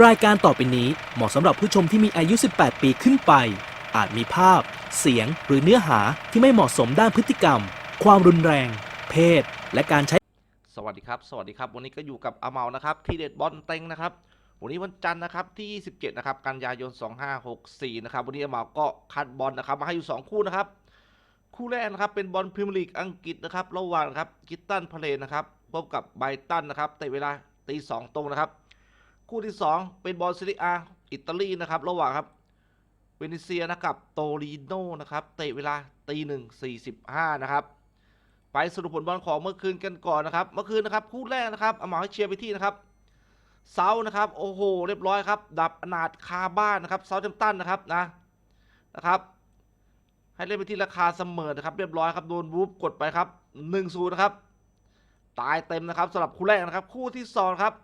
รายการต่อไปนี้เหมาะสำหรับผู้ชมที่มีอายุ 18 ปีขึ้นไป อาจมีภาพ เสียง หรือเนื้อหาที่ไม่เหมาะสมด้านพฤติกรรม ความรุนแรง เพศ และการใช้ สวัสดีครับ สวัสดีครับ วันนี้ก็อยู่กับอาเมานะครับ ที่เด็ดบอลเต็งนะครับ วันนี้วันจันทร์นะครับที่ 27 นะครับ กันยายน 2564 นะครับ วันนี้อาเมาก็คัดบอลนะครับ มาให้อยู่ 2 คู่นะครับ คู่แรกนะครับเป็นบอลพรีเมียร์ลีกอังกฤษนะครับ ระหว่างนครับกิตตันพาเลนนะครับ พบกับไบตันนะครับเตะเวลาตีสองตรงนะครับ คู่ที่ 2 เป็นบอลซีรีอาอิตาลีนะครับ ระหว่างครับเวเนเซียนะครับโตริโนนะครับเตะเวลาตีหนึ่งสี่สิบห้านะครับไปสรุปผลบอลของเมื่อคืนกันก่อนนะครับ เมื่อคืนนะครับคู่แรกนะครับเอามาให้เชียร์ไปที่นะครับเซานะครับโอ้โหเรียบร้อยครับ ดับอนาถคาบ้านนะครับเซาเทมตันนะครับนะนะครับ ให้เล่นไปที่ราคาเสมอนะครับ เรียบร้อยครับโดนวูฟกดไปครับ1นึ่งศูนย์นะครับ ตายเต็มนะครับสำหรับคู่แรกนะครับ คู่ที่สองครับ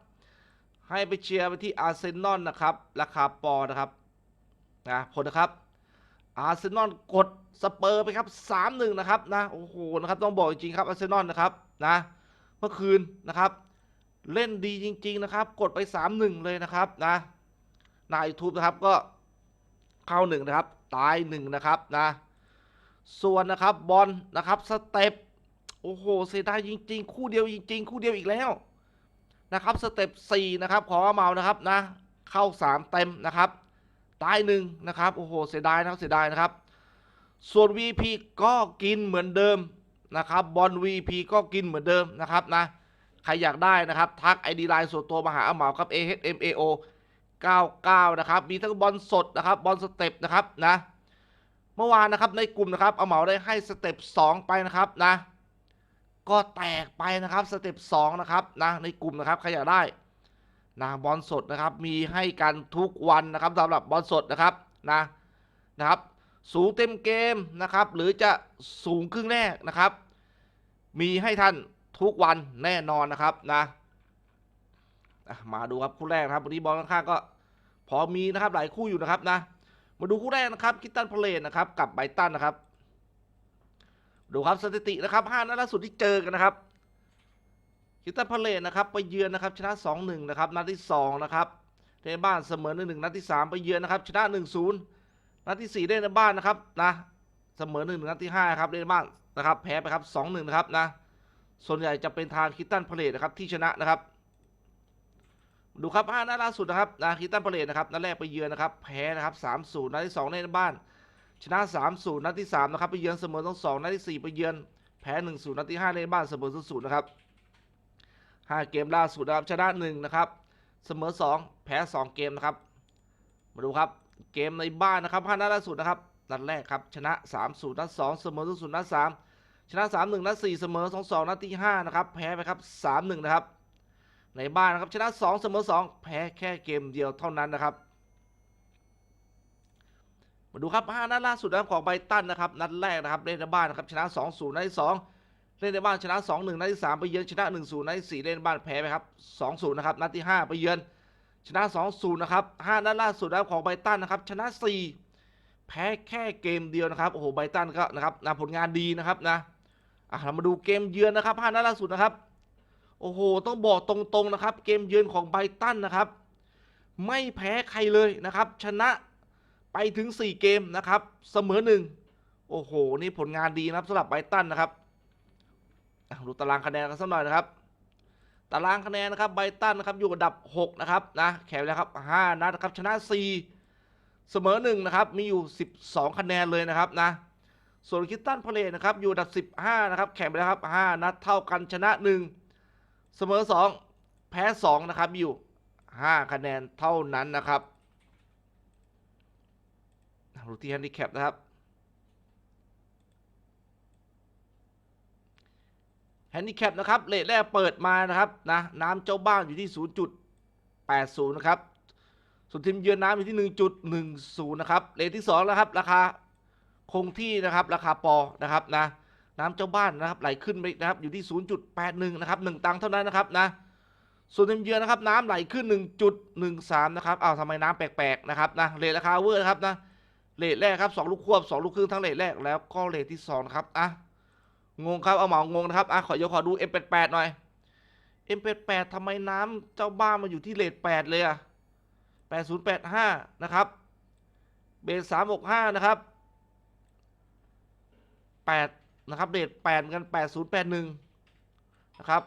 ให้ไปเชียร์ไปที่อาร์เซนอลนะครับ ราคาปอนะครับนะผลนะครับอาร์เซนอลกดสเปอร์ไปครับสามหนึ่งนะครับนะโอ้โหนะครับต้องบอกจริงครับอาร์เซนอลนะครับนะเมื่อคืนนะครับ เล่นดีจริง ๆ นะครับ กดไปสามหนึ่งเลยนะครับนะนายทูบนะครับก็เข้าหนึ่งนะครับตายหนึ่งนะครับนะส่วนนะครับบอลนะครับสเต็ปโอ้โหเสียดายจริง ๆ คู่เดียวจริง ๆ คู่เดียวอีกแล้ว นะครับสเต็ปสี่นะครับของอาเมานะครับนะเข้าสามเต็มนะครับตายหนึ่งนะครับโอ้โหเสียดายนะครับเสียดายนะครับ ส่วน VP ก็กินเหมือนเดิมนะครับบอล VP ก็กินเหมือนเดิมนะครับนะใครอยากได้นะครับทัก ID ไลน์ส่วนตัวมาหาอาเมาครับ AHMAO 99 นะครับ มีทั้งบอลสดนะครับบอลสเต็ปนะครับนะเมื่อวานนะครับในกลุ่มนะครับอาเหมาได้ให้สเต็ป2ไปนะครับนะ ก็แตกไปนะครับสเต็ป2นะครับนะในกลุ่มนะครับใครอยากได้นะบอลสดนะครับมีให้กันทุกวันนะครับสำหรับบอลสดนะครับนะนะครับสูงเต็มเกมนะครับ หรือจะสูงครึ่งแรกนะครับ มีให้ท่านทุกวันแน่นอนนะครับนะมาดูครับคู่แรกนะครับวันนี้บอลข้างๆก็พอมีนะครับหลายคู่อยู่นะครับนะมาดูคู่แรกนะครับคิตตันพาเลนนะครับกับไบตันนะครับ ดูครับสถิตินะครับห้านัดล่าสุดที่เจอกันนะครับคิตตันพาเลนนะครับไปเยือนนะครับชนะ 2-1 นะครับนัดที่2นะครับในบ้านเสมอ1-1นัดที่ 3 ไปเยือนนะครับชนะ 1-0 นัดที่ 4 ได้ในบ้านนะครับนะเสมอ1-1นัดที่5ครับได้ในบ้านนะครับแพ้ไปครับ2-1นะครับนะส่วนใหญ่จะเป็นทางคิตตันพาเลนนะครับที่ชนะนะครับดูครับห้านัดล่าสุดนะครับนะคิตตันพาเลนะครับนัดแรกไปเยือนนะครับแพ้นะครับ3-0นัดที่2ได้ในบ้าน ชนะ3-0นัดที่3นะครับไปเยือนเสมอทั้ง2นัดที่4ไปเยือนแพ้1-0นัดที่5ในบ้านเสมอ0-0นะครับ5 เกมล่าสุดนะครับชนะ1นะครับเสมอ 2 แพ้ 2 เกมนะครับมาดูครับเกมในบ้านนะครับ5นัดล่าสุดนะครับนัดแรกครับชนะ3-0นัด2เสมอ0นัด3ชนะ3-1นัด4เสมอ2-2นัดที่5นะครับแพ้ไปครับ3-1นะครับในบ้านนะครับชนะ2เสมอ2แพ้แค่เกมเดียวเท่านั้นนะครับ มาดูครับ 5 นัดล่าสุดนะครับของไบตันนะครับ นัดแรกนะครับเล่นในบ้านนะครับชนะ 2-0 นัดที่2เล่นในบ้านชนะ 2-1 นัดที่3ไปเยือนชนะ 1-0 นัดที่4เล่นในบ้านแพ้ไปครับ 2-0 นะครับ นัดที่ 5 ไปเยือนชนะ 2-0 นะครับ 5 นัดล่าสุดนะครับของไบตันนะครับ ชนะ 4 แพ้แค่เกมเดียวนะครับ โอ้โห ไบตันก็นะครับนะผลงานดีนะครับนะ อะ เรามาดูเกมเยือนนะครับ 5 นัดล่าสุดนะครับ โอ้โห ต้องบอกตรงๆนะครับ เกมเยือนของไบตันนะครับ ไม่แพ้ใครเลยนะครับ ชนะ ไปถึง 4 เกมนะครับเสมอหนึ่งโอ้โห นี่ผลงานดีนะครับสำหรับไบตันนะครับดูตารางคะแนนกันสักหน่อยนะครับ ตารางคะแนนนะครับไบตันนะครับอยู่อันดับ 6 นะครับนะแข่งไปแล้วครับ 5 นัดนะครับชนะ 4 เสมอ1นะครับมีอยู่ 12 คะแนนเลยนะครับนะส่วนคิตตันพาเลตนะครับอยู่อันดับ 15 นะครับ แข่งไปแล้วครับ 5 นัดเท่ากันชนะ 1 เสมอ 2 แพ้ 2 นะครับอยู่ 5 คะแนนเท่านั้นนะครับ ดูที่แฮนดิแคปนะครับแฮนดิแคปนะครับเลทแรกเปิดมานะครับนะน้ำเจ้าบ้านอยู่ที่ 0.80 นะครับส่วนทีมเยือนน้ำอยู่ที่ 1.10 นะครับเลทที่2นะครับราคาคงที่นะครับราคาปอนะครับนะน้ำเจ้าบ้านนะครับไหลขึ้นไปนะครับอยู่ที่ 0.81 นะครับ 1 ตังค์เท่านั้นนะครับนะส่วนทีมเยือนนะครับน้ำไหลขึ้น 1.13 นะครับอ้าวทำไมน้ำแปลกๆนะครับนะเลทราคาเวอร์นะครับนะ เลทแรกครับ2ลูกควบ2ลูกครึ่งทั้งเลทแรกแล้วก็เลทที่2นะครับอะงงครับเอาเหมางงนะครับอะขอเดี๋ยวขอดู M88 หน่อย M88 ทำไมน้ำเจ้าบ้านมาอยู่ที่เลท8เลยอะแปดศูนย์แปดห้านะครับ เบสสามหกห้านะครับแปดนะครับเบสแปดเหมือนกันแปดศูนย์แปดหนึ่งนะครับ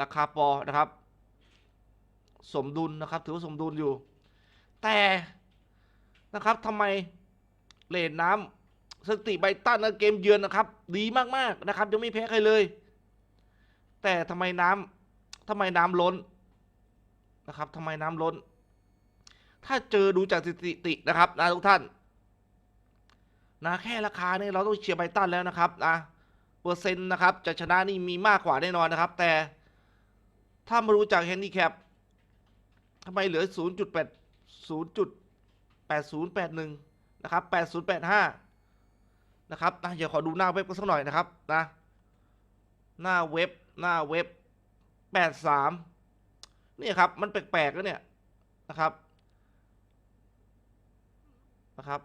ราคาปอนะครับ สมดุลนะครับ ถือว่าสมดุลอยู่ แต่ นะครับทำไมเลนน้ำสถิติไบตันนะเกมเยือนนะครับ ดีมากๆนะครับ ยังไม่แพ้ใครเลย แต่ทำไมน้ำทำไมน้ำล้นนะครับทำไมน้ำล้น ถ้าเจอดูจากสถิตินะครับนะทุกท่านนะแค่ราคาเนี่ยเราต้องเชียร์ไบตันแล้วนะครับนะเปอร์เซ็นต์นะครับจะชนะนี่มีมากกว่าแน่นอนนะครับ แต่ถ้ามารู้จากแฮนดิแคปทำไมเหลือ 0.8 8081 นะครับ 8085 นะครับนะเดี๋ยวขอดูหน้าเว็บกันสักหน่อยนะครับนะหน้าเว็บหน้าเว็บ 83 นี่ครับ มันแปลกๆแล้วเนี่ยนะครับนะครับ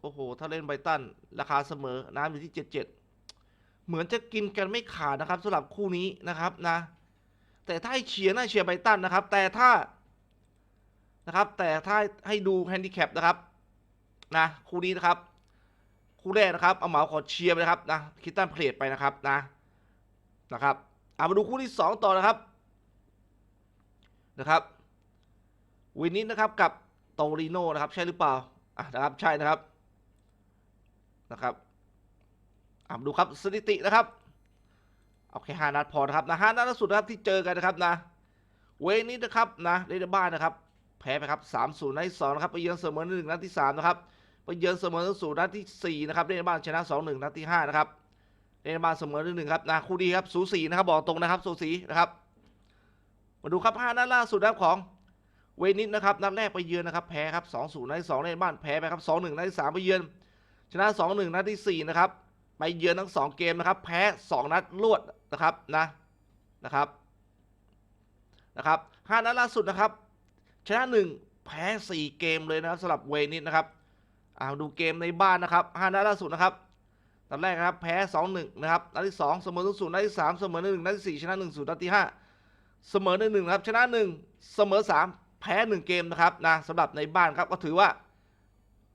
โอ้โห ถ้าเล่นไบตัน ราคาเสมอน้ำอยู่ที่ 77 เหมือนจะกินกันไม่ขาดนะครับสำหรับคู่นี้นะครับนะ แต่ถ้าเชียร์น่าเชียร์ไบตันนะครับ แต่ถ้า นะครับ แต่ถ้าให้ดูแฮนดิแคปนะครับนะคู่นี้นะครับ คู่แรกนะครับเอาเหมาขอเชียร์ไปนะครับนะคิดตันเพลทไปนะครับนะนะครับเอามาดูคู่ที่สองต่อนะครับนะครับวินนิสนะครับกับโตริโนนะครับ ใช่หรือเปล่าอะนะครับใช่นะครับนะครับอะมาดูครับสถิตินะครับเอาแค่ห้านัดพอนะครับนะห้านัดล่าสุดนะครับที่เจอกันนะครับนะเวนิสนะครับนะเรดบ้านนะครับ แพ้ไปครับสามศูนย์นัดที่สองนะครับไปเยือนเสมอหนึ่งนัดที่สามนะครับไปเยือนเสมอศูนย์นัดที่สี่นะครับเรดบ้านชนะสองหนึ่งนัดที่ห้านะครับเรดบ้านเสมอหนึ่งหนึ่งครับนะคู่ดีครับสูสีนะครับบอกตรงนะครับสูสีนะครับมาดูครับห้านัดล่าสุดนะครับของเวนิสนะครับนัดแรกไปเยือนนะครับแพ้ครับสองศูนย์นัดที่สองเรดบ้านแพ้ไปครับสองหนึ่งนัดที่สามไปเยือน ชนะสองหนึ่งนัดที่สี่นะครับไปเยือนทั้งสองเกมนะครับแพ้สองนัดรวดนะครับนะนะครับนะครับห้านัดล่าสุดนะครับ ชนะหนึ่งแพ้สี่เกมเลยนะครับสำหรับเวนิสนะครับเอาดูเกมในบ้านนะครับห้านัดล่าสุดนะครับนัดแรกนะครับแพ้สองหนึ่งนะครับนัดที่สองเสมอศูนย์นัดที่สามเสมอหนึ่งนัดที่สี่ชนะหนึ่งศูนย์นัดที่ห้าเสมอหนึ่งหนึ่งนะครับชนะหนึ่งเสมอสามแพ้หนึ่งเกมนะครับนะสำหรับในบ้านครับก็ถือว่า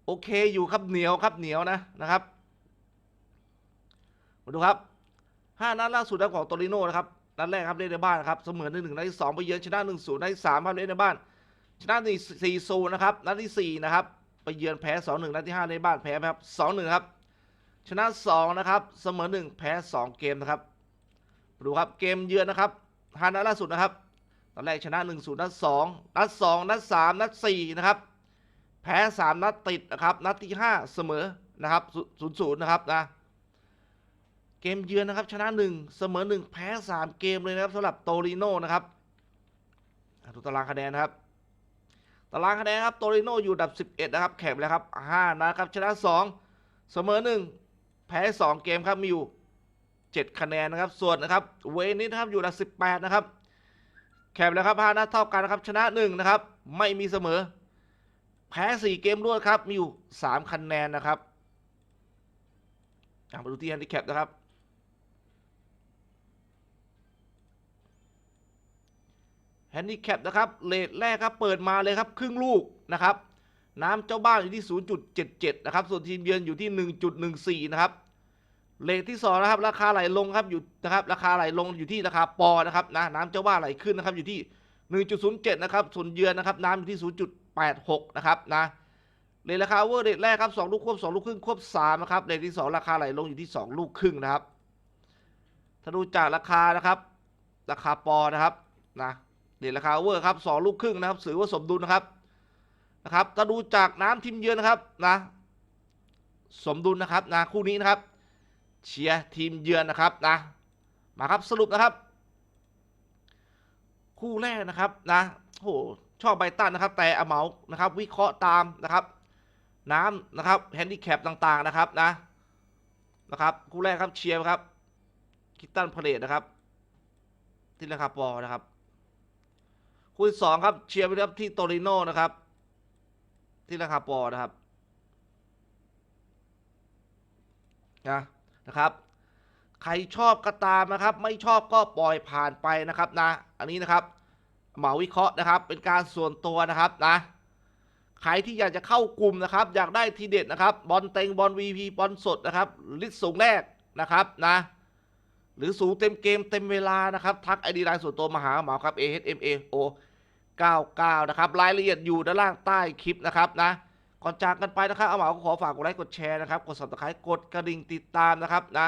โอเคอยู่ครับเหนียวครับเหนียวนะนะครับมาดูครับห้านัดล่าสุดนะของโตริโน่นะครับนัดแรกครับเล่นในบ้านครับเสมอหนึ่งนัดที่สองไปเยือนชนะหนึ่งศูนย์นัดที่สามครับเล่นในบ้าน ชนะหนึ่สี่ศูนย์นะครับนัดที่สี่นะครับไปเยือนแพ้สองหนึ่งนัดที่ห้าในบ้านแพ้ครับสองหนึ่งครับ ชนะสองนะครับเสมอหนึ่งแพ้สองเกมนะครับดูครับเกมเยือนนะครับห้านัดล่าสุดนะครับนัดแรกชนะหนึ่งศูนย์นัดสองนัดสองนัดสามนัดสี่นะครับแพ้สามนัดติดนะครับนัดที่ห้าเสมอนะครับศูนย์ศูนย์นะครับนะเกมเยือนนะครับชนะหนึ่งเสมอหนึ่งแพ้สามเกมเลยนะครับสำหรับโตริโน่นะครับดูตารางคะแนนนะครับ ตารางคะแนนครับโตริโนอยู่อันดับ 11 นะครับ แข่งแล้วครับ 5 นะครับ ชนะ 2 เสมอ 1 แพ้ 2 เกมครับ มีอยู่ 7 คะแนนนะครับ ส่วนนะครับ เวนิสนะครับ อยู่อันดับ 18 นะครับ แข่งแล้วครับ 5 นัดเท่ากันนะครับ ชนะ 1 นะครับ ไม่มีเสมอ แพ้ 4 เกมรวดครับ มีอยู่ 3 คะแนนนะครับอะมาดูที่แฮนดิแคปนะครับ แฮนดิแคปนะครับเลทแรกครับเปิดมาเลยครับครึ่งลูกนะครับน้ำเจ้าบ้านอยู่ที่ 0.77 นะครับ ส่วนทีมเยือนอยู่ที่ 1.14 นะครับ เลทที่ 2 นะครับ ราคาไหลลงครับ อยู่นะครับ ราคาไหลลงอยู่ที่ราคาปอนะครับนะน้ำเจ้าบ้านไหลขึ้นนะครับ อยู่ที่ 1.07 นะครับ ส่วนเยือนนะครับ น้ำอยู่ที่ 0.86 นะครับนะเลทราคาเวอร์เลทแรกครับ 2 ลูกควบ 2 ลูกครึ่งควบ 3 นะครับ เลทที่ 2 ราคาไหลลงอยู่ที่ 2 ลูกครึ่งนะครับ ถ้าดูจากราคานะครับ ราคาปอนะครับ นะ เด่นราคาเวอร์ครับสองลูกครึ่งนะครับถือว่าสมดุลนะครับนะครับถ้าดูจากน้ำทีมเยือนนะครับนะสมดุลนะครับนะคู่นี้นะครับ เชียร์ทีมเยือนนะครับนะมาครับสรุปนะครับ คู่แรกนะครับนะโหชอบไบตันนะครับ แต่อเมานะครับ วิเคราะห์ตามนะครับ น้ำนะครับแฮนดิแคปต่างๆนะครับนะนะครับคู่แรกครับเชียร์ครับคิตตันพาเลตนะครับที่ราคาปอนะครับ คู่ที่สองครับเชียร์ไปครับที่โตริโน่นะครับ ที่ราคาปอนะครับนะนะครับ ใครชอบก็ตามนะครับ ไม่ชอบก็ปล่อยผ่านไปนะครับนะ อันนี้นะครับเหมาวิเคราะห์นะครับ เป็นการส่วนตัวนะครับนะใครที่อยากจะเข้ากลุ่มนะครับ อยากได้ทีเด็ดนะครับ บอลเต็งบอลวีพีบอลสดนะครับลิสต์สูงแรกนะครับนะ หรือสูงเต็มเกมเต็มเวลานะครับ ทักไอดีไลน์ส่วนตัวมาหาเหมาครับ A H M A O 99 นะครับ รายละเอียดอยู่ด้านล่างใต้คลิปนะครับนะก่อนจากกันไปนะครับเอาเหมาก็ขอฝากกดไลค์กดแชร์นะครับ กด subscribe กดกระดิ่งติดตามนะครับนะ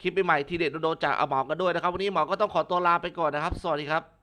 คลิปใหม่ๆทีเด็ดโดนๆจากเอาหมากันด้วยนะครับ วันนี้หมาก็ต้องขอตัวลาไปก่อนนะครับ สวัสดีครับ